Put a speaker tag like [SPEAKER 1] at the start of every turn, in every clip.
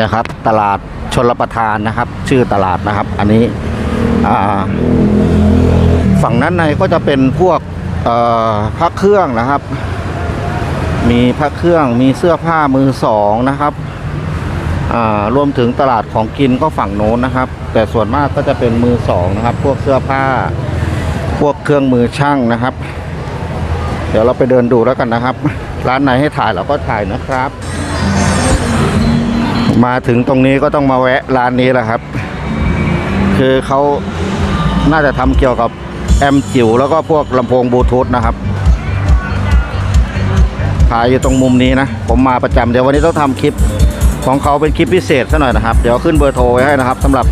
[SPEAKER 1] นี่ยครับ ตลาดชนรประทานนะครับ ชื่อตลาดนะครับ อันนี้ฝั่งนั้นในก็จะเป็นพวกพระเครื่องนะครับ มีพระเครื่องมีเสื้อผ้ามือสองนะครับรวมถึงตลาดของกินก็ฝั่งโน้นนะครับ แต่ส่วนมากก็จะเป็นมือสองนะครับ พวกเสื้อผ้า พวกเครื่องมือช่างนะครับ เดี๋ยวเราไปเดินดูแล้วกันนะครับ ร้านไหนให้ถ่ายเราก็ถ่ายนะครับ มาถึงตรงนี้ก็ต้องมาแวะร้านนี้แหละครับ คือเขาน่าจะทำเกี่ยวกับแอมจิ๋วแล้วก็พวกลำโพงบลูทูธนะครับขายอยู่ตรงมุมนี้นะ ผมมาประจำเดี๋ยววันนี้ต้องทำคลิปของเขาเป็นคลิปพิเศษซะหน่อยนะครับ เดี๋ยวขึ้นเบอร์โทรไว้ให้นะครับสำหรับ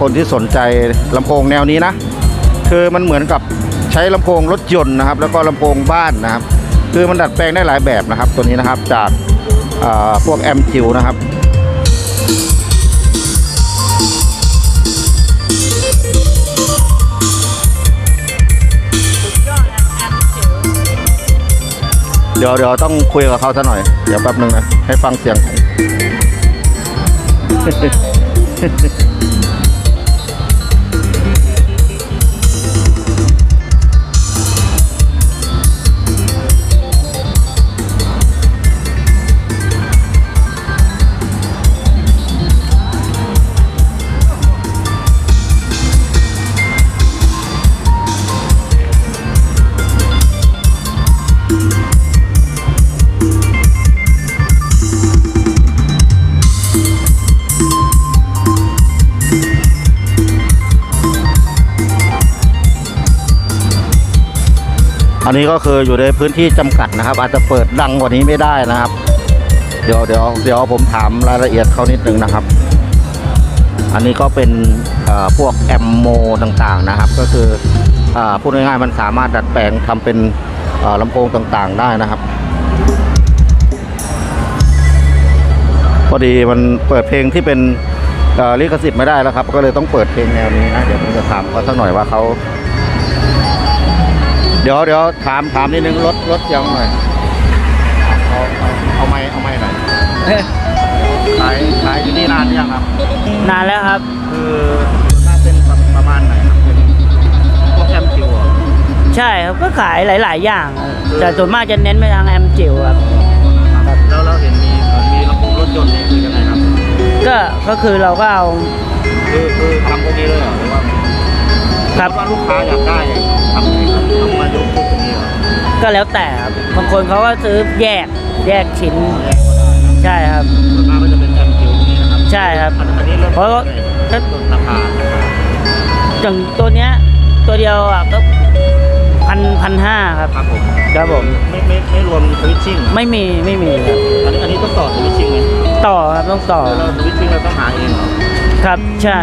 [SPEAKER 1] คนที่สนใจลำโพงแนวนี้นะ คือมันเหมือนกับใช้ลำโพงรถยนต์นะครับ แล้วก็ลำโพงบ้านนะครับ คือมันดัดแปลงได้หลายแบบนะครับ ตัวนี้นะครับจากพวกแอมจิวนะครับ เดี๋ยวเดี๋ยวต้องคุยกับเขาซะหน่อย เดี๋ยวแป๊บนึงนะ ให้ฟังเสียง อันนี้ก็คืออยู่ในพื้นที่จำกัดนะครับ อาจจะเปิดดังกว่านี้ไม่ได้นะครับ เดี๋ยวเดี๋ยวเดี๋ยวผมถามรายละเอียดเขานิดนึงนะครับ อันนี้ก็เป็นพวกแอมโมต่างๆนะครับ ก็คืออพูดง่ายๆมันสามารถดัดแปลงทำเป็นเอ่อลำโพงต่างๆได้นะครับพอดีมันเปิดเพลงที่เป็นลิขสิทธิ์ไม่ได้แล้วครับ ก็เลยต้องเปิดเพลงแนวนี้นะ เดี๋ยวผมจะถามเขาสักหน่อยว่าเขา เดี๋ยวเดี๋ยวถามถามนิดนึงลดลดเสียงหน่อยเอาเอาเอาไม้เอาไม้หน่อยขายขายอยู่นี่นานหรือยังครับ
[SPEAKER 2] นานแล้วครับ
[SPEAKER 1] คือน่าเป็นประมาณไหนครับเป็นพวกแอมคิว
[SPEAKER 2] ใช่ครับก็ขายหลาย ๆ อย่างครับแต่ส่วนมากจะเน้นไปทางแอมจิ๋วครับ
[SPEAKER 1] แล้วเราเห็นมีมีระบบรถยนต์นี่คือยังไงครับ
[SPEAKER 2] ก็ก็คือเราก็เอา
[SPEAKER 1] คือคือทำพวกนี้เลยเหรอหรือว่า
[SPEAKER 2] ครับ
[SPEAKER 1] ว่าลูกค้าอยากได้ ก็
[SPEAKER 2] แล้วแต่ครับบางคนเขาก็ซื้อแยกแยกชิ้น
[SPEAKER 1] แยกก็ได้นะ
[SPEAKER 2] ใช่ครับ
[SPEAKER 1] ส่วนมากก็จะเป็นแอมคิวนี่นะครับ
[SPEAKER 2] ใช่ครับ
[SPEAKER 1] อันอันนี้เริ่ม
[SPEAKER 2] เพราะว่า
[SPEAKER 1] ต้นราคาราคา
[SPEAKER 2] อย่างตัวเนี้ยตัวเดียวอะก็พันพันห้าครับ
[SPEAKER 1] ครับผม
[SPEAKER 2] ครับผม
[SPEAKER 1] ไม่ไม่ไม่รวมสวิตชิ่ง
[SPEAKER 2] ไม่มีไม่มีครับ
[SPEAKER 1] อันนี้อันนี้ต้องต่อสวิตชิ่งไหม
[SPEAKER 2] ต่อครับต้องต่อ
[SPEAKER 1] เราสวิตชิ่งเราต้องหาเองเหรอ
[SPEAKER 2] ครับใช่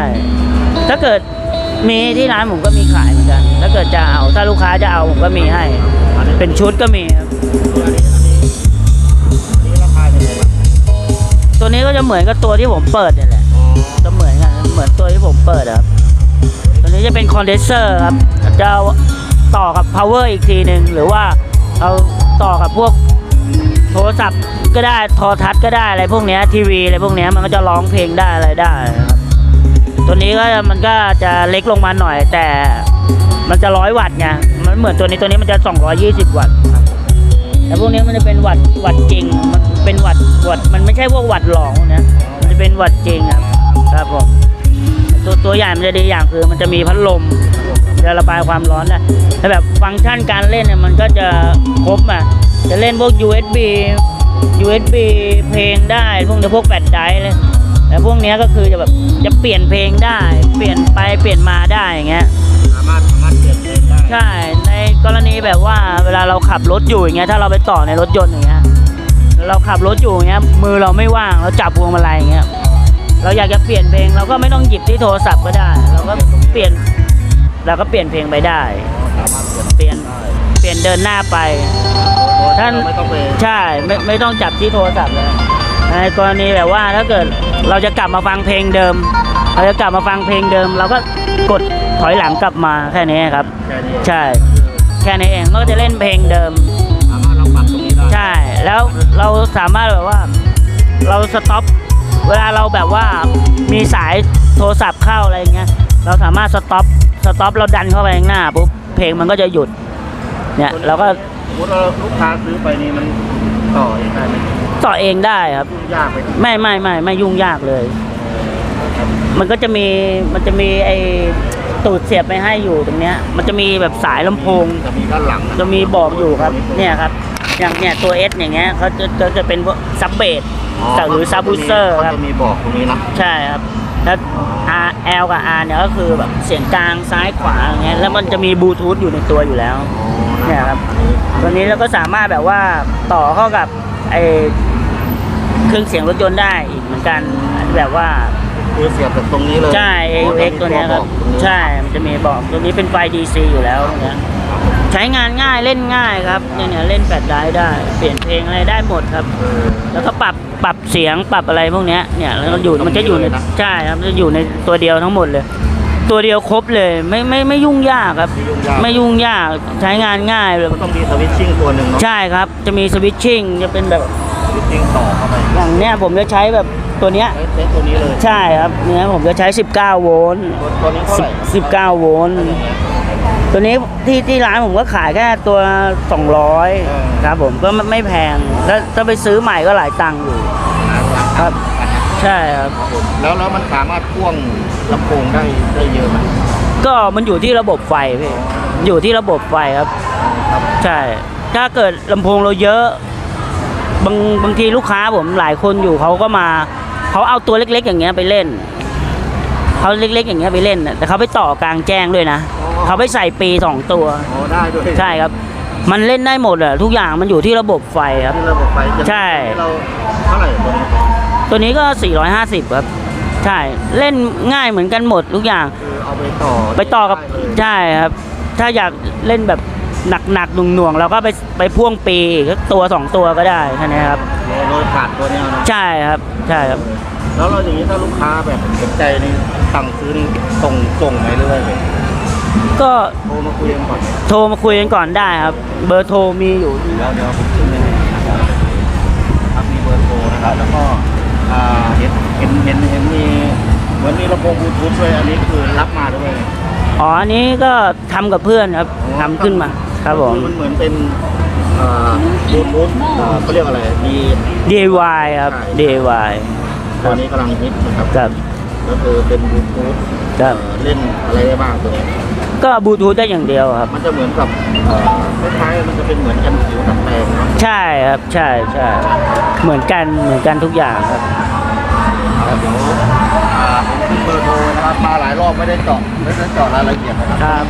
[SPEAKER 2] ถ้าเกิดมีที่ร้านผมก็มีขายเหมือนกัน ถ้าเกิดจะเอาถ้าลูกค้าจะเอาผมก็มีให้
[SPEAKER 1] อันนี้
[SPEAKER 2] เป็นชุดก็มีครับ ตัวนี้ก็จะเหมือนกับตัวที่ผมเปิดเนี่ยแหละ จะเหมือนกัน เหมือนตัวที่ผมเปิดครับ ตัวนี้จะเป็นคอนเดนเซอร์ครับ จะต่อกับ power อีกทีหนึ่งหรือว่าเอาต่อกับพวกโทรศัพท์ก็ได้ โทรทัศน์ก็ได้อะไรพวกนี้ทีวีอะไรพวกนี้มันก็จะร้องเพลงได้อะไรได้ครับ ตัวนี้ก็มันก็จะเล็กลงมาหน่อยแต่มันจะร้อยวัตต์ไง มันเหมือนตัวนี้ตัวนี้มันจะ 220 วัตต์ครับแต่พวกนี้มันจะเป็นวัตต์วัตต์จริง มันเป็นวัตต์วัตต์มันไม่ใช่พวกวัตต์หลองนะมันจะเป็นวัตต์จริงครับครับผมตัวตัวใหญ่มันจะดีอย่างคือ มันจะมีพัดลมจะระบายความร้อนนะแต่แบบฟังก์ชันการเล่นเนี่ยมันก็จะครบอะจะเล่นพวก USB USB เพลงได้พวกนี้พวกแบตไดร์เลยแต่พวกเนี้ยก็คือจะแบบจะเปลี่ยนเพลงได้ เปลี่ยนไปเปลี่ยนมาได้อย่างเงี้ย
[SPEAKER 1] สามารถสามารถเปลี่ยนเพลงได้
[SPEAKER 2] ใช่ใน กรณีแบบว่าเวลาเราขับรถอยู่อย่างเงี้ยถ้าเราไปต่อในรถยนต์อย่างเงี้ยเราขับรถอยู่อย่างเงี้ยมือเราไม่ว่างเราจับพวงมาลัยอย่างเงี้ยเราอยากจะเปลี่ยนเพลงเราก็ไม่ต้องหยิบที่โทรศัพท์ก็ได้ เราก็เปลี่ยนเราก็เปลี่ยนเพลงไปได้
[SPEAKER 1] สามารถเปลี่ยน
[SPEAKER 2] เปลี่ยนเปลี่ยนเดินหน้าไปท่าน
[SPEAKER 1] ไม่ต้องไป
[SPEAKER 2] ใช่ไม่ไม่ต้องจับที่โทรศัพท์เลยในกรณีแบบว่าถ้าเกิดเราจะกลับมาฟังเพลงเดิม เราจะกลับมาฟังเพลงเดิม เราก็กดถอยหลังกลับมาแค่นี้ครับ
[SPEAKER 1] แค่นี้
[SPEAKER 2] ใช่ แค่นี้เองมันก็จะเล่นเพลงเดิม
[SPEAKER 1] สามารถเราปรับตรงนี้ได้
[SPEAKER 2] ใช่ แล้วเราสามารถแบบว่า เราสต็อป เวลาเราแบบว่ามีสายโทรศัพท์เข้าอะไรอย่างเงี้ย เราสามารถสต็อป สต็อปเราดันเข้าไปข้างหน้าปุ๊บ เพลงมันก็จะหยุด เนี่ยเราก็
[SPEAKER 1] สมมติเราลูกค้าซื้อไปนี่มันต่อเองได้ไหม
[SPEAKER 2] ต่อเองได้ครับ
[SPEAKER 1] ยุ่งยากไหม
[SPEAKER 2] ไม่ไม่ไม่ไม่ยุ่งยากเลย มันก็จะมีมันจะมีไอ้ ตูดเสียบไปให้อยู่ตรงเนี้ย มันจะมีแบบสายลำโพง
[SPEAKER 1] จะมีด้านหลังน
[SPEAKER 2] จะมีบอกอยู่ครับ เนี่ยครับ อย่างเนี่ยตัว S อย่างเงี้ยเขาจะจะจะเป็นซับเบสหรือซับบูเซอร์
[SPEAKER 1] เขา
[SPEAKER 2] ครับ
[SPEAKER 1] จะมีบอกตรงนี้นะ
[SPEAKER 2] ใช่ครับ แล้ว R L กับ R เนี่ยก็คือแบบเสียงกลางซ้ายขวาอย่างเงี้ย แล้วมันจะมีบลูทูธอยู่ในตัวอยู่แล้ว เนี่ยครับ ตัวนี้เราก็สามารถแบบว่าต่อเข้ากับไอเครื่องเสียงรถยนต์ได้อีกเหมือนกันแบบว่า
[SPEAKER 1] คือเสียบจากตรงนี้เลย
[SPEAKER 2] ใช่ AUX ตัวเนี้ยครับ ใช่มันจะมีบอกตัวนี้เป็นไฟ DC อยู่แล้วเนี่ยใช้งานง่ายเล่นง่ายครับเนี่ยเนี่ยเล่นแฟลชไดรฟ์ได้ เปลี่ยนเพลงอะไรได้หมดครับ
[SPEAKER 1] เออ
[SPEAKER 2] แล้วก็ปรับปรับเสียงปรับอะไรพวกเนี้ยเนี่ยแล้วก็อยู่มันจะอยู่ใน
[SPEAKER 1] เลยนะ
[SPEAKER 2] ใช่ครับมันจะอยู่ในตัวเดียวทั้งหมดเลย ตัวเดียวครบเลยไม่ไม่ไม่ยุ่งยากครับ
[SPEAKER 1] ไม่ยุ่งยาก
[SPEAKER 2] ไม่ยุ่งยากใช้งานง่ายเลย
[SPEAKER 1] มันต้องมีสวิตชิ่งตัวหนึ่งเนาะ
[SPEAKER 2] ใช่ครับ จะมีสวิตชิ่งจะเป็นแบบ
[SPEAKER 1] สวิตชิ่งต่อเข้าไป
[SPEAKER 2] อย่างเนี้ยผมจะใช้แบบ ตัวเนี้ย
[SPEAKER 1] ใช้ใช้ตัวนี้เลย
[SPEAKER 2] ใช่ครับเนี่ยผมจะใช้ 19 โวลต์
[SPEAKER 1] ตัวตัวนี้เท่าไหร่
[SPEAKER 2] สิบ19 โวลต์ตัวนี้ที่ที่ร้านผมก็ขายแค่ตัว 200ครับผมก็ไม่ไม่แพงถ้าถ้าไปซื้อใหม่ก็หลายตังค์อยู่ครับใช่ครับ
[SPEAKER 1] ครับผมแล้วแล้วมันสามารถพ่วงลำโพงได้ได้เยอะไหม
[SPEAKER 2] ก็มันอยู่ที่ระบบไฟพี่อยู่ที่ระบบไฟครับ
[SPEAKER 1] ครับ
[SPEAKER 2] ใช่ ถ้าเกิดลำโพงเราเยอะ บางบางทีลูกค้าผมหลายคนอยู่เขาก็มา เขาเอาตัวเล็กๆ อย่างเงี้ยไปเล่น เขาเล็กๆ อย่างเงี้ยไปเล่นน่ะแต่เขาไปต่อกลางแจ้งด้วยนะเขาไปใส่ปีสองตัว
[SPEAKER 1] อ๋อได้ด้วย
[SPEAKER 2] ใช่ครับ มันเล่นได้หมดอะทุกอย่างมันอยู่ที่ระบบไฟครับ
[SPEAKER 1] ที่ระบบไฟจะ
[SPEAKER 2] ใช่
[SPEAKER 1] เราเท่าไหร่ตัวนี้
[SPEAKER 2] ตัวนี้ก็ 450 ครับ ใช่ เล่นง่ายเหมือนกันหมดทุกอย่าง
[SPEAKER 1] คือเอาไปต่อ
[SPEAKER 2] ไปต่อกับ
[SPEAKER 1] ได้เลย
[SPEAKER 2] ใช่ครับ ถ้าอยากเล่นแบบ หนักๆหน่วงๆเราก็ไปไปพ่วงปีก็ตัวสองตัวก็ได้แค่นี้ครับ
[SPEAKER 1] โรยโรยขาดตัวเนี้ยนะ
[SPEAKER 2] ใช่ครับใช่ครับ
[SPEAKER 1] แล้วเราอย่างนี้ถ้าลูกค้าแบบสนใจนี่สั่งซื้อนี่ส่งส่งไหมเรื่อยเลย
[SPEAKER 2] ก็
[SPEAKER 1] โทรมาคุยกันก่อน
[SPEAKER 2] โทรมาคุยกันก่อนได้ครับ เบอร์โทรมีอยู่
[SPEAKER 1] เดี๋ยวเดี๋ยวผมขึ้นให้นะครับครับมีเบอร์โทรนะครับแล้วก็อ่าเห็นเห็นเห็นเห็นมีเหมือนมีลำโพงบลูทูธด้วยอันนี้คือรับมาด้วย
[SPEAKER 2] อ๋ออันนี้ก็ทำกับเพื่อนครับทำขึ้นมา ครับผม
[SPEAKER 1] มันเหมือนเป็นอ่าบลูทูธอ่าเขาเรียกอะไรดี
[SPEAKER 2] DIY ครับ DIY
[SPEAKER 1] ตัวนี้กำลังฮิตนะครับ
[SPEAKER 2] ครับ
[SPEAKER 1] ก็คือเป็นบลูทูธ
[SPEAKER 2] ครับ
[SPEAKER 1] เอ่อเล่นอะไรได้บ้างตัวนี้
[SPEAKER 2] ก็บลูทูธได้อย่างเดียวครับ
[SPEAKER 1] มันจะเหมือนกับเอ่อคล้ายๆมันจะเป็นเหมือนกันผิวดัดแปลงเนาะ
[SPEAKER 2] ใช่ครับใช่ใช่เหมือนกันเหมือนกันทุกอย่างครับ
[SPEAKER 1] ครับเดี๋ยวอ่าผมขึ้นเบอร์โทรนะครับมาหลายรอบไม่ได้เจาะไม่ได้เจาะรายละเอียดนะครับ
[SPEAKER 2] ครับ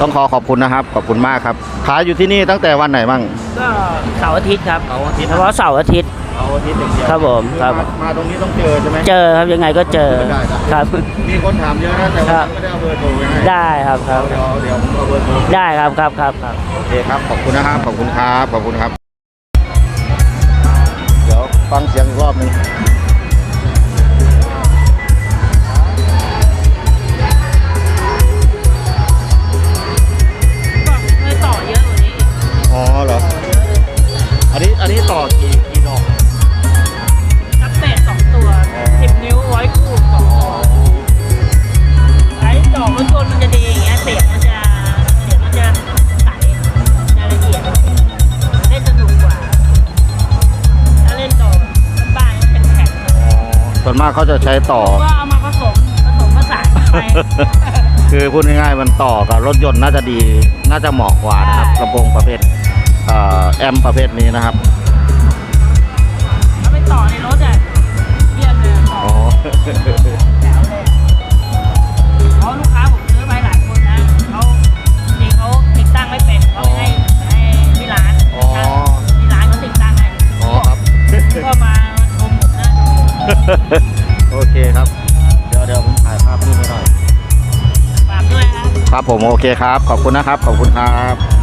[SPEAKER 1] ต้องขอขอบคุณนะครับ ขอบคุณมากครับขายอยู่ที่นี่ตั้งแต่วันไหนบ้าง
[SPEAKER 2] ก็เสาร์อาทิตย์ครับ
[SPEAKER 1] เสาร์อาทิตย์
[SPEAKER 2] เฉพาะเสาร์อาทิตย์
[SPEAKER 1] เสาร์อาทิตย์อย่างเดียว
[SPEAKER 2] ครับผมครับ
[SPEAKER 1] มามาตรงนี้ต้องเจอใช่ไหม
[SPEAKER 2] เจอครับยังไงก็เจอ
[SPEAKER 1] ได้ได้
[SPEAKER 2] ครับ
[SPEAKER 1] มีคนถามเยอะนะแต่
[SPEAKER 2] ครั
[SPEAKER 1] ว่า
[SPEAKER 2] บ
[SPEAKER 1] ไม่ได้เอาเบอร์โทรไว้ให้
[SPEAKER 2] ได้ครับครับ
[SPEAKER 1] เดี๋ยวเดี๋ยวผมเอาเบอร์โทร
[SPEAKER 2] ได้ครับครับครับครับ
[SPEAKER 1] โอเคครับขอบคุณนะครับขอบคุณครับขอบคุณครับ เดี๋ยวฟังเสียงอีกรอบหนึ่ง
[SPEAKER 2] วนมากเขา
[SPEAKER 1] จะใช้ต่อ
[SPEAKER 2] ก็เอามาผสมผสมผสานไป
[SPEAKER 1] คือพูดง่ายๆมันต่อกับรถยนต์น่าจะดีน่าจะเหมาะกว่านะครับลำโพงประเภทเอ่อแอมประเภทนี้นะครับ
[SPEAKER 2] เอาไปต่อในรถอะ
[SPEAKER 1] ครับผมโอเคครับ ขอบคุณนะครับ ขอบคุณครับ